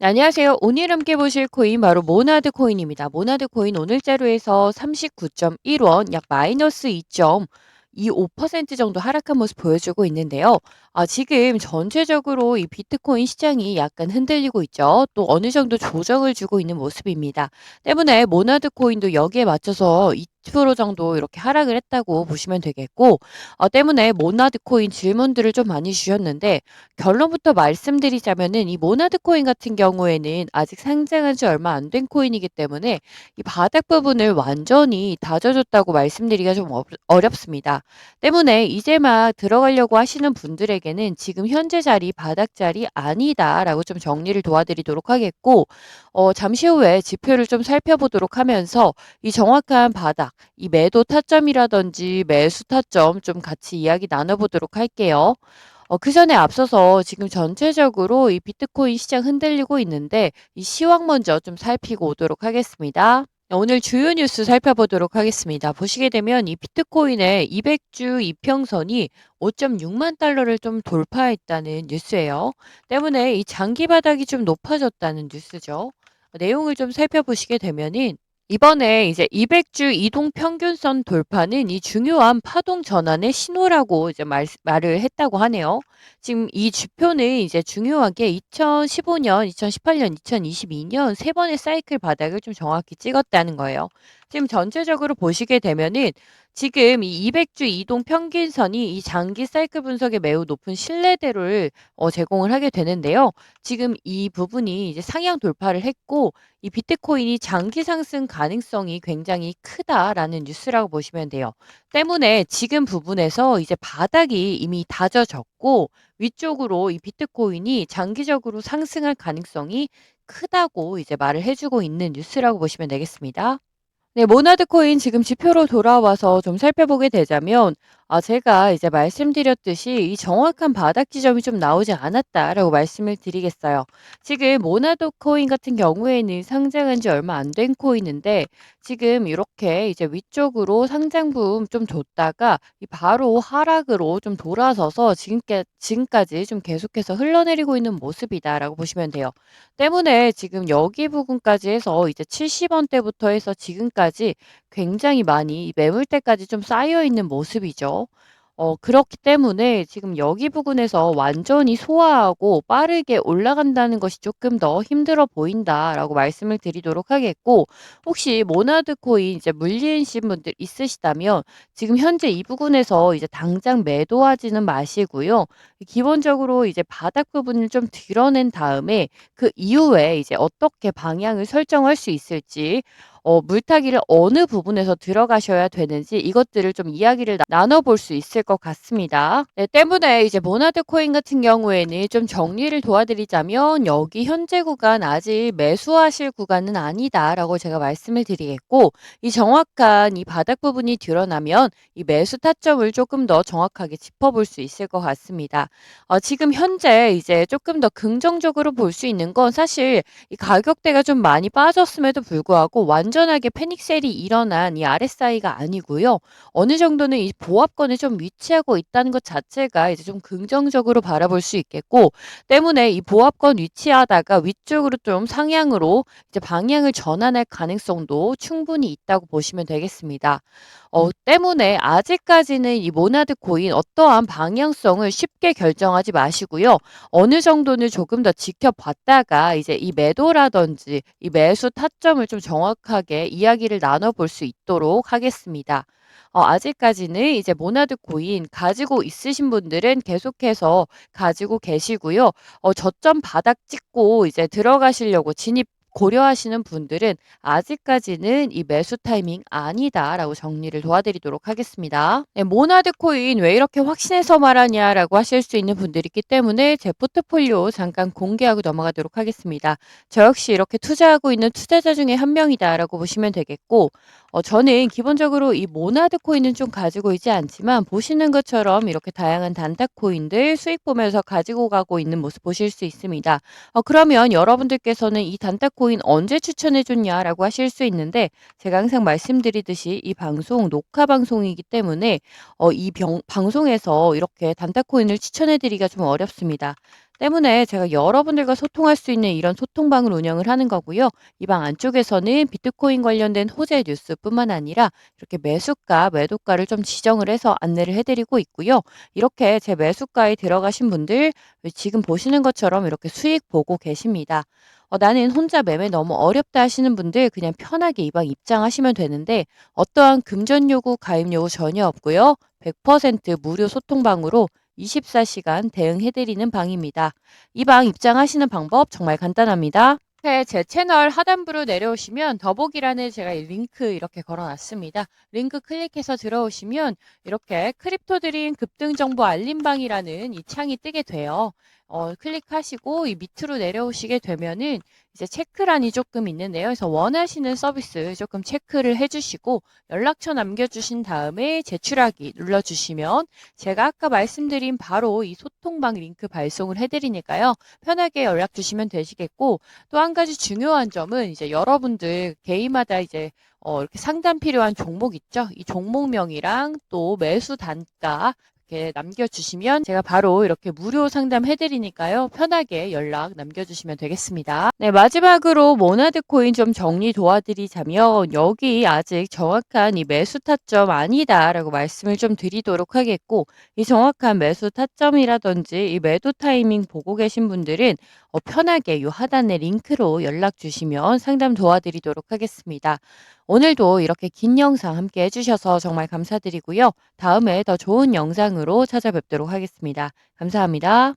네, 안녕하세요. 오늘 함께 보실 코인 바로 모나드 코인입니다. 모나드 코인 오늘자료에서 39.1원, 약 마이너스 2.25% 정도 하락한 모습 보여주고 있는데요. 아, 지금 전체적으로 이 비트코인 시장이 약간 흔들리고 있죠. 또 어느 정도 조정을 주고 있는 모습입니다. 때문에 모나드 코인도 여기에 맞춰서 2% 정도 이렇게 하락을 했다고 보시면 되겠고, 어, 때문에 모나드 코인 질문들을 좀 많이 주셨는데, 결론부터 말씀드리자면은 이 모나드 코인 같은 경우에는 아직 상장한 지 얼마 안 된 코인이기 때문에 이 바닥 부분을 완전히 다져줬다고 말씀드리기가 좀 어, 어렵습니다. 때문에 이제 막 들어가려고 하시는 분들에게는 지금 현재 자리 바닥 자리 아니다라고 좀 정리를 도와드리도록 하겠고 어, 잠시 후에 지표를 좀 살펴보도록 하면서 이 정확한 바닥, 이 매도 타점이라든지 매수 타점 좀 같이 이야기 나눠보도록 할게요. 어, 그 전에 앞서서 지금 전체적으로 이 비트코인 시장 흔들리고 있는데 이 시황 먼저 좀 살피고 오도록 하겠습니다. 오늘 주요 뉴스 살펴보도록 하겠습니다. 보시게 되면 이 비트코인의 200주 이평선이 5.6만 달러를 좀 돌파했다는 뉴스예요. 때문에 이 장기 바닥이 좀 높아졌다는 뉴스죠. 내용을 좀 살펴보시게 되면은 이번에 이제 200주 이동 평균선 돌파는 이 중요한 파동 전환의 신호라고 이제 말, 말을 했다고 하네요. 지금 이 지표는 이제 중요하게 2015년, 2018년, 2022년 세 번의 사이클 바닥을 좀 정확히 찍었다는 거예요. 지금 전체적으로 보시게 되면은 지금 이 200주 이동 평균선이 이 장기 사이클 분석에 매우 높은 신뢰도를 어, 제공을 하게 되는데요. 지금 이 부분이 이제 상향 돌파를 했고 이 비트코인이 장기 상승 가능성이 굉장히 크다라는 뉴스라고 보시면 돼요. 때문에 지금 부분에서 이제 바닥이 이미 다져졌고 위쪽으로 이 비트코인이 장기적으로 상승할 가능성이 크다고 이제 말을 해주고 있는 뉴스라고 보시면 되겠습니다. 네, 모나드 코인 지금 지표로 돌아와서 좀 살펴보게 되자면 아 제가 이제 말씀드렸듯이 이 정확한 바닥 지점이 좀 나오지 않았다라고 말씀을 드리겠어요. 지금 모나드 코인 같은 경우에는 상장한 지 얼마 안 된 코인인데 지금 이렇게 이제 위쪽으로 상장분 좀 줬다가 이 바로 하락으로 좀 돌아서서 지금까 지금까지 좀 계속해서 흘러내리고 있는 모습이다라고 보시면 돼요. 때문에 지금 여기 부분까지 해서 이제 70원대부터 해서 지금까지 굉장히 많이 매물대까지 좀 쌓여 있는 모습이죠. 어 그렇기 때문에 지금 여기 부분에서 완전히 소화하고 빠르게 올라간다는 것이 조금 더 힘들어 보인다라고 말씀을 드리도록 하겠고 혹시 모나드 코인 이제 물리신 분들 있으시다면 지금 현재 이 부분에서 이제 당장 매도하지는 마시고요. 기본적으로 이제 바닥 부분을 좀 드러낸 다음에 그 이후에 이제 어떻게 방향을 설정할 수 있을지 어 물타기를 어느 부분에서 들어가셔야 되는지 이것들을 좀 이야기를 나 나눠 볼 수 있을 것 같습니다. 네 때문에 이제 모나드 코인 같은 경우에는 좀 정리를 도와드리자면 여기 현재 구간 아직 매수하실 구간은 아니다라고 제가 말씀을 드리겠고 이 정확한 이 바닥 부분이 드러나면 이 매수 타점을 조금 더 정확하게 짚어볼 수 있을 것 같습니다. 어 지금 현재 이제 조금 더 긍정적으로 볼 수 있는 건 사실 이 가격대가 좀 많이 빠졌음에도 불구하고 완전 완전하게 패닉셀이 일어난 이 RSI가 아니고요. 어느 정도는 이 보합권에 좀 위치하고 있다는 것 자체가 이제 좀 긍정적으로 바라볼 수 있겠고 때문에 이 보합권 위치하다가 위쪽으로 좀 상향으로 이제 방향을 전환할 가능성도 충분히 있다고 보시면 되겠습니다. 어, 때문에 아직까지는 이 모나드 코인 어떠한 방향성을 쉽게 결정하지 마시고요. 어느 정도는 조금 더 지켜봤다가 이제 이 매도라든지 이 매수 타점을 좀 정확하게 이야기를 나눠볼 수 있도록 하겠습니다. 어, 아직까지는 이제 모나드 코인 가지고 있으신 분들은 계속해서 가지고 계시고요. 어, 저점 바닥 찍고 이제 들어가시려고 진입 고려하시는 분들은 아직까지는 이 매수 타이밍 아니다라고 정리를 도와드리도록 하겠습니다. 네, 모나드 코인 왜 이렇게 확신해서 말하냐라고 하실 수 있는 분들이 있기 때문에 제 포트폴리오 잠깐 공개하고 넘어가도록 하겠습니다. 저 역시 이렇게 투자하고 있는 투자자 중에 한 명이다라고 보시면 되겠고 어, 저는 기본적으로 이 모나드 코인은 좀 가지고 있지 않지만 보시는 것처럼 이렇게 다양한 단타 코인들 수익 보면서 가지고 가고 있는 모습 보실 수 있습니다. 어, 그러면 여러분들께서는 이 단타 코인 언제 추천해 줬냐라고 하실 수 있는데 제가 항상 말씀드리듯이 이 방송 녹화 방송이기 때문에 어, 이 병, 방송에서 이렇게 단타 코인을 추천해 드리기가 좀 어렵습니다. 때문에 제가 여러분들과 소통할 수 있는 이런 소통방을 운영을 하는 거고요. 이 방 안쪽에서는 비트코인 관련된 호재 뉴스뿐만 아니라 이렇게 매수가, 매도가를 좀 지정을 해서 안내를 해드리고 있고요. 이렇게 제 매수가에 들어가신 분들 지금 보시는 것처럼 이렇게 수익 보고 계십니다. 어, 나는 혼자 매매 너무 어렵다 하시는 분들 그냥 편하게 이방 입장하시면 되는데 어떠한 금전 요구, 가입 요구 전혀 없고요. 100% 무료 소통방으로 24시간 대응해드리는 방입니다. 이 방 입장하시는 방법 정말 간단합니다. 네, 제 채널 하단부로 내려오시면 더보기란에 제가 이 링크 이렇게 걸어놨습니다. 링크 클릭해서 들어오시면 이렇게 크립토 드림 급등 정보 알림방이라는 이 창이 뜨게 돼요. 어, 클릭하시고 이 밑으로 내려오시게 되면은 이제 체크란이 조금 있는데요. 그래서 원하시는 서비스 조금 체크를 해주시고 연락처 남겨주신 다음에 제출하기 눌러주시면 제가 아까 말씀드린 바로 이 소통방 링크 발송을 해드리니까요. 편하게 연락 주시면 되시겠고 또 한 가지 중요한 점은 이제 여러분들 개인마다 이제 어, 이렇게 상담 필요한 종목 있죠? 이 종목명이랑 또 매수 단가 이렇게 남겨주시면 제가 바로 이렇게 무료 상담 해드리니까요. 편하게 연락 남겨주시면 되겠습니다. 네, 마지막으로 모나드 코인 좀 정리 도와드리자면 여기 아직 정확한 이 매수 타점 아니다라고 말씀을 좀 드리도록 하겠고 이 정확한 매수 타점이라든지 이 매도 타이밍 보고 계신 분들은 어, 편하게 이 하단의 링크로 연락 주시면 상담 도와드리도록 하겠습니다. 오늘도 이렇게 긴 영상 함께 해주셔서 정말 감사드리고요. 다음에 더 좋은 영상으로 찾아뵙도록 하겠습니다. 감사합니다.